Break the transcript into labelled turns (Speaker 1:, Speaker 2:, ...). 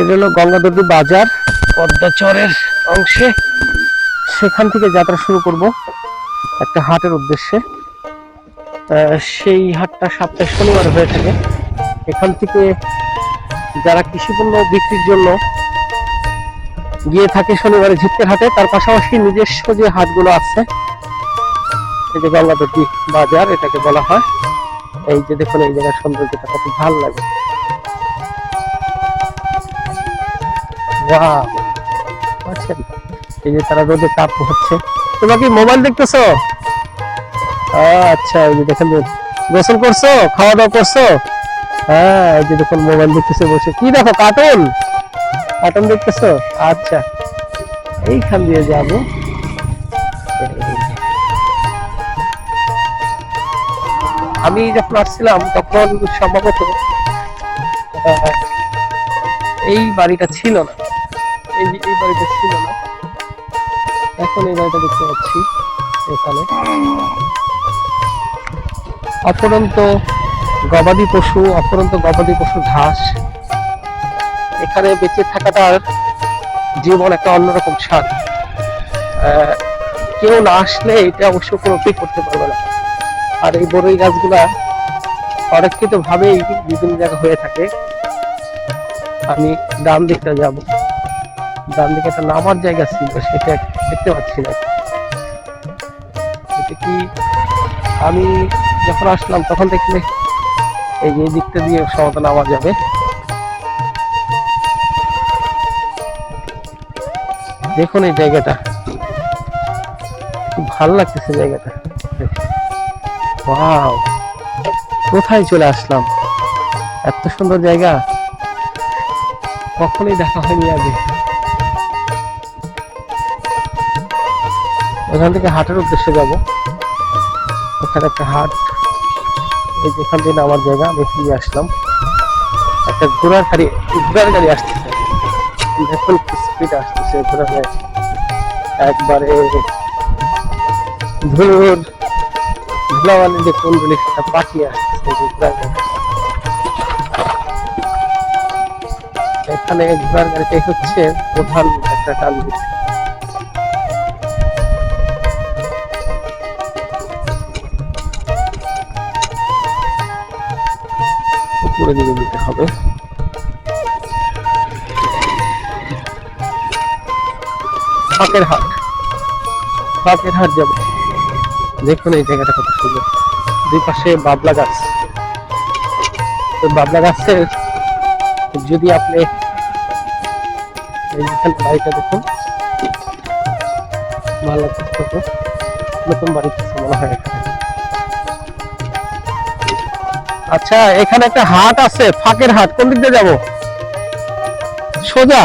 Speaker 1: এটা হলো গঙ্গাদর্দি বাজার পদ্মাচরের অংশে। সেখান থেকে যাত্রা শুরু করব একটা হাটের উদ্দেশ্যে। সেই হাটটা সপ্তাহে শনিবার হয়ে থাকে। এখান থেকে যারা কৃষিপণ্য বিক্রির জন্য গিয়ে থাকে শনিবারে ঝিটকের হাটে, তার পাশাপাশি নিজস্ব যে হাটগুলো আছে, এই যে গঙ্গাদর্দি বাজার, এটাকে বলা হয়। এই যে দেখুন, এই জায়গার সৌন্দর্যটা কত ভালো লাগে। এই যে তারা রোদে তাপ হচ্ছে। তোমরা কি মোবাইল দেখতেছো? আচ্ছা এই যে দেখেন, গোসল করছ? খাওয়া দাওয়া করছ? হ্যাঁ এই যে দেখুন, মোবাইল দেখতেছে, বসে। কি দেখো, কার্টুন? কার্টুন দেখতেছো? আচ্ছা এইখান দিয়ে যাব। আমি যখন আসছিলাম, তখন সম্ভবত এই বাড়িটা ছিল না। এই এই বাড়িটা ছিল না। এখন এই বাড়িটা দেখতে পাচ্ছি এখানে। অপরন্ত গবাদি পশু অপরন্ত গবাদি পশু ঘাস। এখানে বেঁচে থাকাটার জীবন একটা অন্যরকম স্বাদ। কেউ না আসলে এটা অবশ্য কোনো করতে পারবে না। আর এই বড়ই গাছগুলা অরক্ষিত ভাবেই বিভিন্ন জায়গা হয়ে থাকে। আমি ডান দিকটা যাব। ডান দিকে একটা নামার জায়গা ছিল, সেটা দেখতে পাচ্ছি না। এটা কি আমি যখন আসলাম তখন দেখলে এই যে দিকটা দিয়ে সম্ভবত নামা যাবে। দেখুন এই জায়গাটা। ভালো লাগতেছে জায়গাটা। ওয়াও, কোথায় চলে আসলাম? এত সুন্দর জায়গা। কখনোই দেখা হয়নি আগে। এখান থেকে হাটের উদ্দেশ্যে যাব। এখানে একটা হাট। এই যে এখান থেকে আমার জায়গা আমি এখানে আসলাম। একটা ঘোড়ার গাড়ি ঘোড়ার গাড়ি আসতেছে। দেখুন স্পিড আসতেছে, ঘোড়ার গাড়ি। একবারে ধুর ধুলাবালি যে কোন গুলি সেটা পাখি আসতেছে গাড়ি। এখানে ঘোড়ার গাড়িটাই হচ্ছে প্রধান একটা টান উপরে দিকে দিতে হবে। ফাঁকের হাট। ফাঁকের হাট যাব। দেখুন এই জায়গাটা কত সুন্দর। দুই পাশে বাবলা গাছ। তো বাবলা গাছের যদি আপনি এই যেখানে বাড়িটা দেখুন ভালো নতুন বাড়ি মনে হয় এখানে। আচ্ছা এখানে একটা হাট আছে ফাঁকের হাট কোন দিক দিয়ে যাব? সোজা?